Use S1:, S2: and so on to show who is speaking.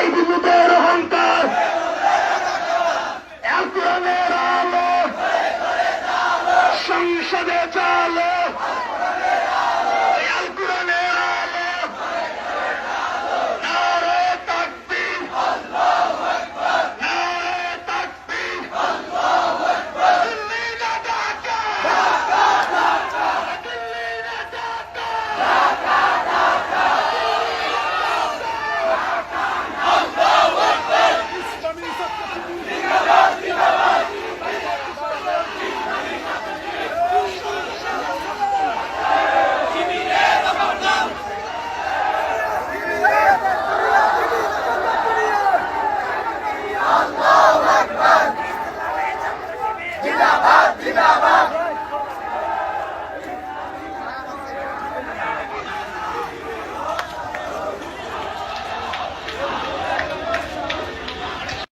S1: নাই বিদ্যুতের অহংকার। সংসদে চালো। জিন্দাবাদ